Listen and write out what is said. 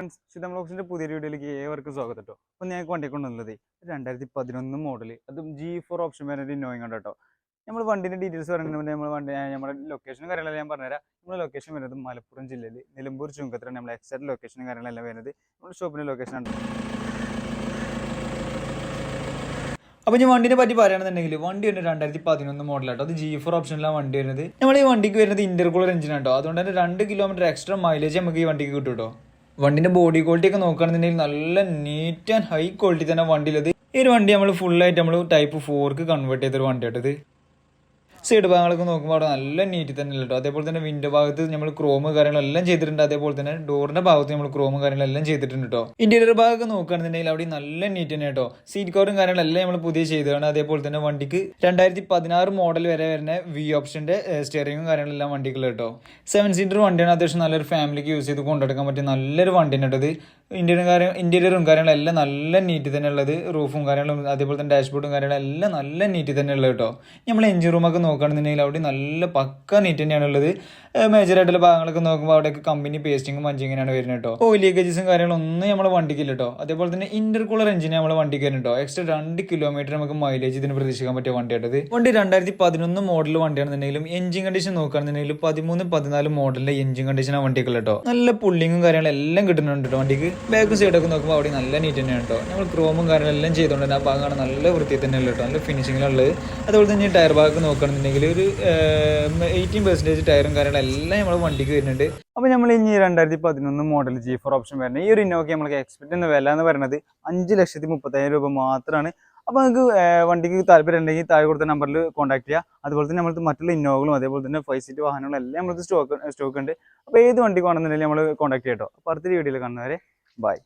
Friends ശിതം ബ്ലോക്സിന്റെ പുതിയ വീഡിയോയിലേക്ക് ഏവർക്കും സ്വാഗതം കേട്ടോ അപ്പോൾ ഞാൻ വണ്ടി കൊണ്ടുവന്നത് രണ്ടായിരത്തി പതിനൊന്ന് മോഡൽ അതും ജി ഫോർ ഓപ്ഷൻ വരുന്ന ഇന്നോയിങ് ഉണ്ട് കേട്ടോ നമ്മൾ വണ്ടിന്റെ ഡീറ്റെയിൽസ് പറയുന്നതിന് നമ്മൾ വണ്ടി നമ്മുടെ ലൊക്കേഷനും കാര്യങ്ങളെല്ലാം ഞാൻ പറഞ്ഞുതരാം. നമ്മുടെ ലൊക്കേഷൻ വരുന്നത് മലപ്പുറം ജില്ലയിൽ. നിലമ്പൂർ ചുങ്കത്തിലാണ് നമ്മൾ എക്സാക്ട് ലൊക്കേഷനും കാര്യങ്ങളെല്ലാം വരുന്നത്. നമ്മുടെ ഷോപ്പിന്റെ ലൊക്കേഷൻ ഉണ്ട് അപ്പോൾ ഞാൻ വണ്ടിനെ പറ്റി പറയുകയാണെന്നുണ്ടെങ്കിൽ വണ്ടി വരുന്നത് രണ്ടായിരത്തി പതിനൊന്ന് മോഡലാട്ടോ അത് ജി ഫോർ ഓപ്ഷനിലാണ് വണ്ടി വരുന്നത്. നമ്മൾ ഈ വണ്ടിക്ക് വരുന്നത് ഇന്റർകൂളർ എഞ്ചിനാട്ടോ അതുകൊണ്ട് തന്നെ രണ്ട് കിലോമീറ്റർ എക്സ്ട്രാ മൈലേജ് നമുക്ക് ഈ വണ്ടിക്ക് കിട്ടും കേട്ടോ വണ്ടിന്റെ ബോഡി ക്വാളിറ്റി ഒക്കെ നോക്കുകയാണെന്നുണ്ടെങ്കിൽ നല്ല നീറ്റ് ആൻഡ് ഹൈ ക്വാളിറ്റി തന്നെ വണ്ടിയിലത്. ഈ ഒരു വണ്ടി നമ്മൾ ഫുള്ളായിട്ട് നമ്മൾ ടൈപ്പ് ഫോർക്ക് കൺവേർട്ട് ചെയ്തൊരു വണ്ടി കേട്ടത് സൈഡ് ഭാഗങ്ങളൊക്കെ നോക്കുമ്പോൾ അവിടെ നല്ല നീറ്റ് തന്നെ കേട്ടോ അതേപോലെ തന്നെ വിൻഡോ ഭാഗത്ത് നമ്മൾ ക്രോം കാര്യങ്ങളെല്ലാം ചെയ്തിട്ടുണ്ട്. അതേപോലെ തന്നെ ഡോറിന്റെ ഭാഗത്ത് നമ്മൾ ക്രോം കാര്യങ്ങളെല്ലാം ചെയ്തിട്ടുണ്ട് കേട്ടോ ഇന്റീരിയർ ഭാഗമൊക്കെ നോക്കുകയാണെന്നുണ്ടെങ്കിൽ അവിടെ നല്ല നീറ്റ് തന്നെ കേട്ടോ സീറ്റ് കവറും കാര്യങ്ങളെല്ലാം നമ്മൾ പുതിയ ചെയ്തതാണ്. അതേപോലെ തന്നെ വണ്ടിക്ക് രണ്ടായിരത്തി പതിനാറ് മോഡൽ വരെ വരുന്ന വി ഓപ്ഷന്റെ സ്റ്റിയറിംഗും കാര്യങ്ങളെല്ലാം വണ്ടികൾ കേട്ടോ സെവൻ സീറ്റർ വണ്ടിയാണ് അത്യാവശ്യം നല്ലൊരു ഫാമിലിക്ക് യൂസ് ചെയ്ത് കൊണ്ടെടുക്കാൻ പറ്റിയ നല്ലൊരു വണ്ടിയാണ് കേട്ടോ ഇത്. ഇന്ത്യൻ കാര്യം ഇന്റീരിയറും കാര്യങ്ങളെല്ലാം നല്ല നീറ്റ് തന്നെ ഉള്ളത്. റൂഫും കാര്യങ്ങളും അതേപോലെ തന്നെ ഡാഷ്ബോർഡും കാര്യങ്ങളും എല്ലാം നല്ല നീറ്റ് തന്നെ ഉള്ളത് കേട്ടോ നമ്മൾ എഞ്ചിൻ റൂമൊക്കെ നോക്കുകയാണെന്നുണ്ടെങ്കിൽ അവിടെ നല്ല പക്ക നീറ്റ് തന്നെയാണ് ഉള്ളത്. മേജറായിട്ടുള്ള ഭാഗങ്ങളൊക്കെ നോക്കുമ്പോൾ അവിടെയൊക്കെ കമ്പനി പേസ്റ്റിങ്ങും പഞ്ചിങ്ങനെയാണ് വരുന്നത് കേട്ടോ. ഓയിൽ ലീക്കേജസും കാര്യങ്ങളൊന്നും നമ്മുടെ വണ്ടിക്കില്ല കേട്ടോ. അതേപോലെ തന്നെ ഇന്റർ കൂളർ എഞ്ചിൻ നമ്മുടെ വണ്ടിക്ക് വരുന്നത് കേട്ടോ. എക്സ്ട്രാ രണ്ട് കിലോമീറ്റർ നമുക്ക് മൈലേജ് ഇതിന് പ്രതീക്ഷിക്കാൻ പറ്റിയ വണ്ടിയാട്ടത് വണ്ടി രണ്ടായിരത്തി പതിനൊന്ന് മോഡൽ വണ്ടിയാണെന്നുണ്ടെങ്കിലും എഞ്ചിൻ കണ്ടീഷൻ നോക്കുകയാണെന്നുണ്ടെങ്കിൽ പതിമൂന്ന് പതിനാല് മോഡലിലെ എഞ്ചിൻ കണ്ടീഷൻ ആ വണ്ടിക്കുള്ള കേട്ടോ. നല്ല പുള്ളിങ്ങും കാര്യങ്ങളും എല്ലാം കിട്ടുന്നുണ്ട് കേട്ടോ വണ്ടിക്ക്. ബാക്കും സൈഡൊക്കെ നോക്കുമ്പോൾ അവിടെ നല്ല നീറ്റ് തന്നെയാണ് കേട്ടോ. നമ്മൾ ക്രോമും കാര്യങ്ങളെല്ലാം ചെയ്തുകൊണ്ട് ആ ഭാഗമാണ് നല്ല വൃത്തി തന്നെയല്ല കേട്ടോ. നല്ല ഫിനിഷിങ്ങിലുള്ളത് അതുപോലെ തന്നെ ടയർ ഭാഗം നോക്കുകയാണെന്നുണ്ടെങ്കിൽ ഒരു എയ്റ്റീൻ പെർസെന്റേജ് ടയറും കാര്യങ്ങളെല്ലാം നമ്മൾ വണ്ടിക്ക് വരുന്നുണ്ട്. അപ്പോൾ നമ്മൾ ഇനി രണ്ടായിരത്തി പതിനൊന്ന് മോഡൽ ജി ഫോർ ഓപ്ഷൻ വരുന്നത്. ഈ ഒരു ഇന്നോക്ക് നമുക്ക് എക്സ്പെക്ട് ചെയ്യുന്ന വില എന്ന് പറയുന്നത് അഞ്ച് ലക്ഷത്തി മുപ്പത്തയ്യായിരം രൂപ മാത്രമാണ് അപ്പോൾ നിങ്ങൾക്ക് വണ്ടിക്ക് താല്പര്യം ഉണ്ടെങ്കിൽ താഴെ കൊടുത്ത നമ്പറിൽ കോൺടാക്ട് ചെയ്യുക അതുപോലെ തന്നെ നമ്മൾക്ക് മറ്റുള്ള ഇന്നോകളും അതേപോലെ തന്നെ ഫൈവ് സീറ്റ് വാഹനങ്ങളും എല്ലാം നമ്മൾക്ക് സ്റ്റോക്ക് സ്റ്റോക്ക് ഉണ്ട്. അപ്പോൾ ഏത് വണ്ടിക്ക് വേണമെന്നുണ്ടെങ്കിൽ നമ്മൾ കോൺടാക്ട് ചെയ്യട്ടോ അപ്പോൾ അടുത്ത വീഡിയോയിൽ കാണുന്നവരെ ബൈ